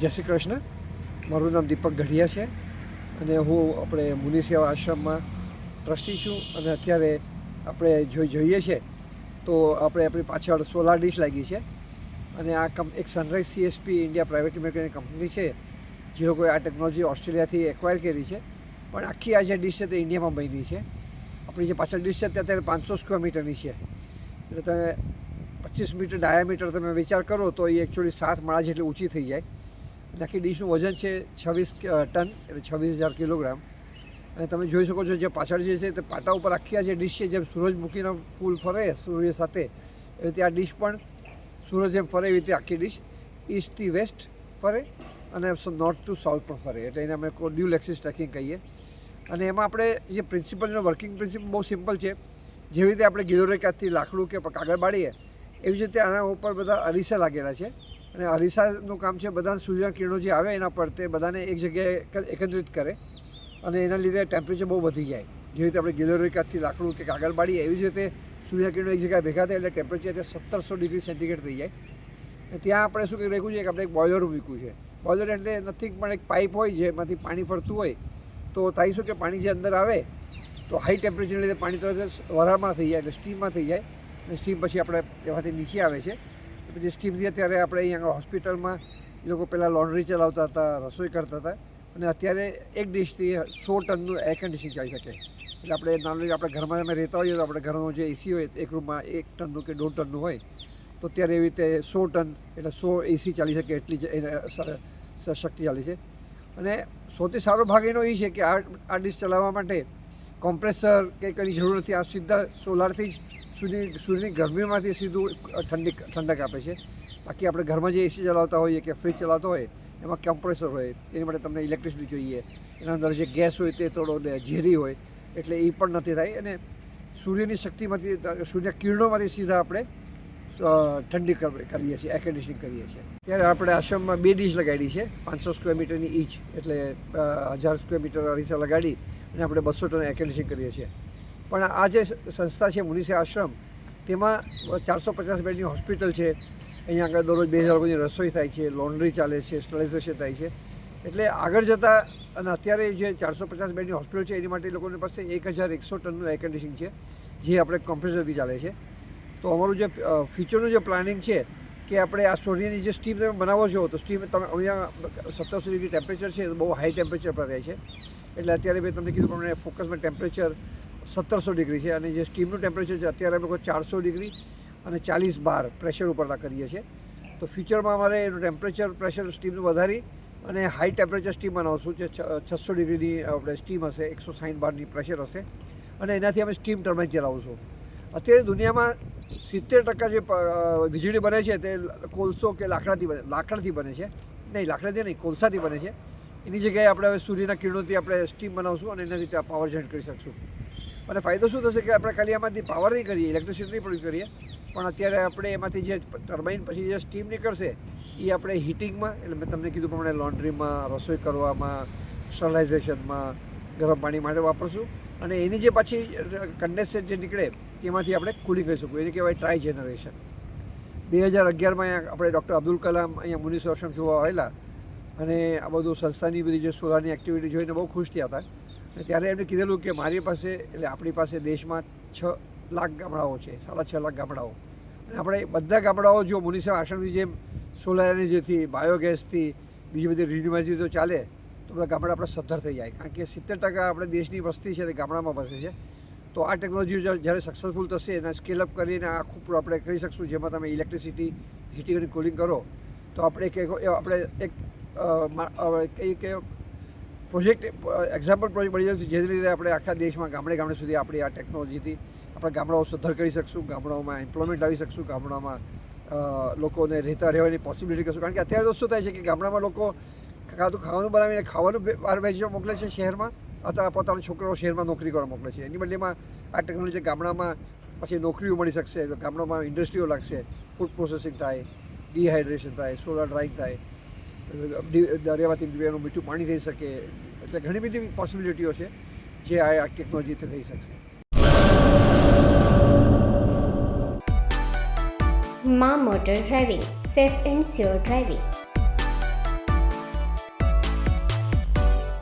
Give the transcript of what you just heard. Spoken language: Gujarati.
જય શ્રી કૃષ્ણ. મારું નામ દીપક ગઢિયા છે અને હું આપણે મુનિ આશ્રમમાં ટ્રસ્ટી છું અને અત્યારે આપણે જો જોઈએ છે તો આપણે આપણી પાછળ સોલાર ડીશ લાગી છે અને આ કમ, એક સનરાઈઝ સીએસપી ઇન્ડિયા પ્રાઇવેટ લિમિટેડની કંપની છે. જે લોકોએ આ ટેકનોલોજી ઓસ્ટ્રેલિયાથી એક્વાયર કરી છે. પણ આખી આ જે ડીશ છે તે ઇન્ડિયામાં બની છે. આપણી જે પાછળ ડીશ છે તે અત્યારે પાંચસો સ્ક્વેર મીટરની છે. એટલે તમે પચીસ મીટર ડાયામીટર તમે વિચાર કરો તો એ એકચ્યુઅલી સાત માળા જેટલી ઊંચી થઈ જાય. અને આખી ડીશનું વજન છે છવ્વીસ ટન, એટલે છવ્વીસ હજાર કિલોગ્રામ. અને તમે જોઈ શકો છો જે પાછળ જે છે તે પાટા ઉપર આખી આ જે ડીશ છે જેમ સૂરજમુખીના ફૂલ ફરે સૂર્ય સાથે, એવી રીતે આ ડીશ પણ સૂરજ જેમ ફરે એવી રીતે આખી ડીશ ઈસ્ટથી વેસ્ટ ફરે અને નોર્થ ટુ સાઉથ પણ ફરે. એટલે એને અમે ડ્યુલ એક્સિસ ટ્રેકિંગ કહીએ. અને એમાં આપણે જે પ્રિન્સિપલનો વર્કિંગ પ્રિન્સિપલ બહુ સિમ્પલ છે. જેવી રીતે આપણે ગિલોરેકાથી લાકડું કે કાગળ બાળીએ, એવી જ રીતે આના ઉપર બધા અરીસા લાગેલા છે. અને અરીસાનું કામ છે બધા સૂર્યના કિરણો જે આવે એના પર તે બધાને એક જગ્યાએ એકત્રિત કરે અને એના લીધે ટેમ્પરેચર બહુ વધી જાય. જેવી રીતે આપણે ગિલોરેકાથી લાકડું કે કાગળ બાળીએ એવી જ રીતે સૂર્યના કિરણો એક જગ્યાએ ભેગા થાય એટલે ટેમ્પરેચર સત્તરસો ડિગ્રી સેન્ટીગ્રેડ થઈ જાય. અને ત્યાં આપણે શું રાખ્યું છે કે આપણે એક બોઇલર મૂક્યું છે. બોઇલર એટલે નથી પણ એક પાઇપ હોય જેમાંથી પાણી ફરતું હોય, તો થાય શું કે પાણી જે અંદર આવે, તો હાઈ ટેમ્પરેચરને લીધે પાણી તરત વરાળમાં થઈ જાય એટલે સ્ટીમમાં થઈ જાય. અને સ્ટીમ પછી આપણે એમાંથી નીચે આવે છે. પછી સ્ટીમથી અત્યારે આપણે અહીંયા હોસ્પિટલમાં એ લોકો પહેલાં લોન્ડ્રી ચલાવતા હતા, રસોઈ કરતા હતા અને અત્યારે એક ડિશથી સો ટનનું એર કન્ડિશન ચાલી શકે. એટલે આપણે નાનું આપણે ઘરમાં અમે રહેતા હોઈએ તો આપણે ઘરનો જે એસી હોય એક રૂમમાં એક ટનનું કે દોઢ ટનનું હોય, તો અત્યારે એવી રીતે સો ટન એટલે સો એસી ચાલી શકે એટલી જ શક્તિ ચાલી છે. અને સૌથી સારો ભાગ એનો એ છે કે આ આ ડિશ ચલાવવા માટે કોમ્પ્રેસર કે કંઈ જરૂર નથી. આ સીધા સોલારથી જ સુધી સૂર્યની ગરમીમાંથી સીધું ઠંડી, ઠંડક આપે છે. બાકી આપણે ઘરમાં જે એસી ચલાવતા હોઈએ કે ફ્રિજ ચલાવતા હોય, એમાં કોમ્પ્રેસર હોય, એની માટે તમને ઇલેક્ટ્રિસિટી જોઈએ. એના અંદર જે ગેસ હોય તે થોડો ઝેરી હોય, એટલે એ પણ નથી થાય. અને સૂર્યની શક્તિમાંથી સૂર્ય કિરણોમાંથી સીધા આપણે ઠંડી કર- કરીએ છીએ એર કરીએ છીએ. ત્યારે આપણે આશ્રમમાં બે ડીશ લગાડી છે, પાંચસો સ્ક્વેર મીટરની ઈચ એટલે હજાર સ્ક્વેર મીટર અરીસા લગાડી અને આપણે બસો ટન એર કરીએ છીએ. પણ આ જે સંસ્થા છે મુનિસે આશ્રમ, તેમાં ચારસો પચાસ બેડની હોસ્પિટલ છે. અહીંયા આગળ દરરોજ બે હજાર લોકોની રસોઈ થાય છે લોન્ડ્રી ચાલે છે સ્ટરાઇઝેશન થાય છે. એટલે આગળ જતાં, અને અત્યારે જે ચારસો પચાસ બેડની હોસ્પિટલ છે, એની માટે લોકોની પાસે એક હજાર એકસો ટનનું એર છે, જે આપણે કોમ્પ્રેસરથી ચાલે છે. તો અમારું જે ફ્યુચરનું જે પ્લાનિંગ છે કે આપણે આ સૂર્યની જે સ્ટીમ તમે બનાવો છો, તો સ્ટીમ તમે અહીંયા સત્તરસો ડિગ્રી ટેમ્પરેચર છે બહુ હાઈ ટેમ્પરેચર પર રહે છે. એટલે અત્યારે મેં તમને કીધું પ્રમાણે ફોકસમાં ટેમ્પરેચર સત્તરસો ડિગ્રી છે અને જે સ્ટીમનું ટેમ્પરેચર છે, અત્યારે અમે ચારસો ડિગ્રી અને ચાલીસ બાર પ્રેશર ઉપર કરીએ છીએ. તો ફ્યુચરમાં અમારે એનું ટેમ્પરેચર પ્રેશર સ્ટીમનું વધારી અને હાઈ ટેમ્પરેચર સ્ટીમ બનાવશું, જે છસો ડિગ્રીની આપણે સ્ટીમ હશે, એકસો સાઠ બારની પ્રેશર હશે. અને એનાથી અમે સ્ટીમ ટર્બાઇન ચલાવશું. અત્યારે દુનિયામાં સિત્તેર ટકા જે વીજળી બને છે તે કોલસો કે લાકડાથી બને લાકડાથી બને છે. નહીં લાકડાથી નહીં, કોલસાથી બને છે. એની જગ્યાએ આપણે હવે સૂર્યના કિરણોથી આપણે સ્ટીમ બનાવશું અને એનાથી ત્યાં પાવર જનરેટ કરી શકશું. અને ફાયદો શું થશે કે આપણે ખાલી એમાંથી પાવર નહીં કરીએ, ઇલેક્ટ્રિસિટી પ્રોડ્યુસ કરીએ, પણ અત્યારે આપણે એમાંથી જે ટર્બાઇન પછી જે સ્ટીમ નીકળશે, એ આપણે હીટિંગમાં, એટલે મેં તમને કીધું પ્રમાણે લોન્ડ્રીમાં, રસોઈ કરવામાં, સ્ટરલાઇઝેશનમાં ગરમ પાણી માટે વાપરશું. અને એની જે પછી કન્ડેન્સેટ જે નીકળે તેમાંથી આપણે કુલિંગ કરી શકું. એને કહેવાય ટ્રાય જનરેશન બે હજાર અગિયારમાં અહીંયા આપણે ડૉક્ટર અબ્દુલ કલામ અહીંયા મુનિસ આશ્રમ જોવા આવેલા. અને આ બધું સંસ્થાની બધી જે સોલારની એક્ટિવિટી જોઈને બહુ ખુશ થયા હતા. અને ત્યારે એમને કીધેલું કે મારી પાસે, એટલે આપણી પાસે દેશમાં છ લાખ ગામડાઓ છે, સાડા છ લાખ ગામડાઓ. અને આપણે બધા ગામડાઓ જો મુનિસેફ આશ્રમની જેમ સોલાર એનર્જીથી બાયોગેસથી બીજી બધી રિન્યુએબલ તો ચાલે તો બધા ગામડા આપણે સદ્ધર થઈ જાય. કારણ કે સિત્તેર ટકા આપણે દેશની વસ્તી છે તે ગામડામાં વસે છે. તો આ ટેકનોલોજી જ્યારે સક્સેસફુલ થશે, એને સ્કેલ અપ કરીને આખું આપણે કરી શકશું. જેમાં તમે ઇલેક્ટ્રિસિટી હીટિંગ અને કુલિંગ કરો, તો આપણે એક આપણે એક કઈ કે પ્રોજેક્ટ એક્ઝામ્પલ પ્રોજેક્ટ બની જશે. જેની રીતે આપણે આખા દેશમાં ગામડે ગામડે સુધી આપણી આ ટેકનોલોજીથી આપણે ગામડાઓ સુધાર કરી શકશું. ગામડાઓમાં એમ્પ્લોયમેન્ટ લાવી શકશું. ગામડામાં લોકોને રહેતા રહેવાની પોસિબિલિટી કરશું. કારણ કે અત્યારે તો શું થાય છે કે ગામડામાં લોકો કાં તો ખાવાનું બનાવીને ખાવાનું બહાર વેચવા મોકલે છે શહેરમાં. અથવા પોતાના છોકરાઓ શહેરમાં નોકરી કરવા મોકલે છે. એની બદલેમાં આ ટેકનોલોજી ગામડામાં પછી નોકરીઓ મળી શકશે. ગામડામાં ઇન્ડસ્ટ્રીઓ લાગશે. ફૂડ પ્રોસેસિંગ થાય ડિહાઇડ્રેશન થાય સોલાર ડ્રાઇંગ થાય. દરિયામાંથી પીવાનું મીઠું પાણી થઈ શકે. એટલે ઘણી બધી પોસિબિલિટીઓ છે જે આ આ ટેકનોલોજીથી થઈ શકશે. માં motor driving, safe and sure driving.